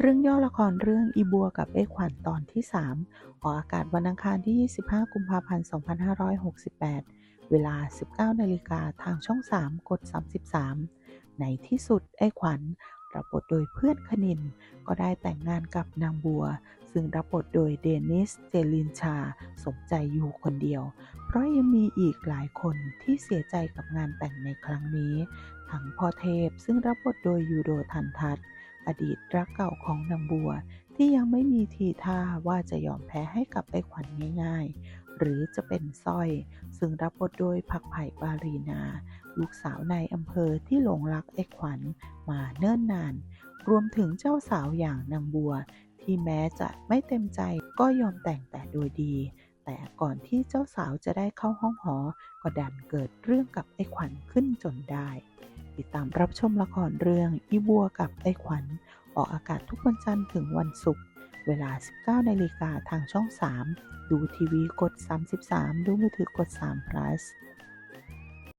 เรื่องย่อละครเรื่องอีบัวกับเอ้ขวัญตอนที่ 3 ออกอากาศวันอังคารที่ 25 กุมภาพันธ์ 2568 เวลา 19นาฬิกาทางช่อง 3 กด 33 ในที่สุดไอ้ขวัญ รับบทโดยเพื่อนคณิน ก็ได้แต่งงานกับนางบัว ซึ่งรับบทโดยเดนิส เจลินชา สมใจอยู่คนเดียว เพราะยังมีอีกหลายคนที่เสียใจกับงานแต่งในครั้งนี้ ทั้งพ่อเทพซึ่งรับบทโดยยูโดทันทัศน์อดีตรักเก่าของนางบัว ที่ยังไม่มีทีท่าว่าจะยอมแพ้ให้กับไอ้ขวัญง่ายๆ หรือจะเป็นสร้อย ซึ่งรับบทโดยพักไผ่ปารีนา ลูกสาวในอำเภอที่หลงรักไอ้ขวัญมาเนิ่นนาน รวมถึงเจ้าสาวอย่างนางบัว ที่แม้จะไม่เต็มใจก็ยอมแต่งแต่โดยดี แต่ก่อนที่เจ้าสาวจะได้เข้าห้องหอ ก็ดันเกิดเรื่องกับไอ้ขวัญขึ้นจนได้ ติดตามรับชมละครเรื่องอีบัวกับไอ้ขวัญ ออกอากาศทุกวันจันทร์ถึงวันศุกร์เวลา 19นาฬิกาทางช่อง 3 ดูทีวีกด 33 ดูมือถือกด3 plus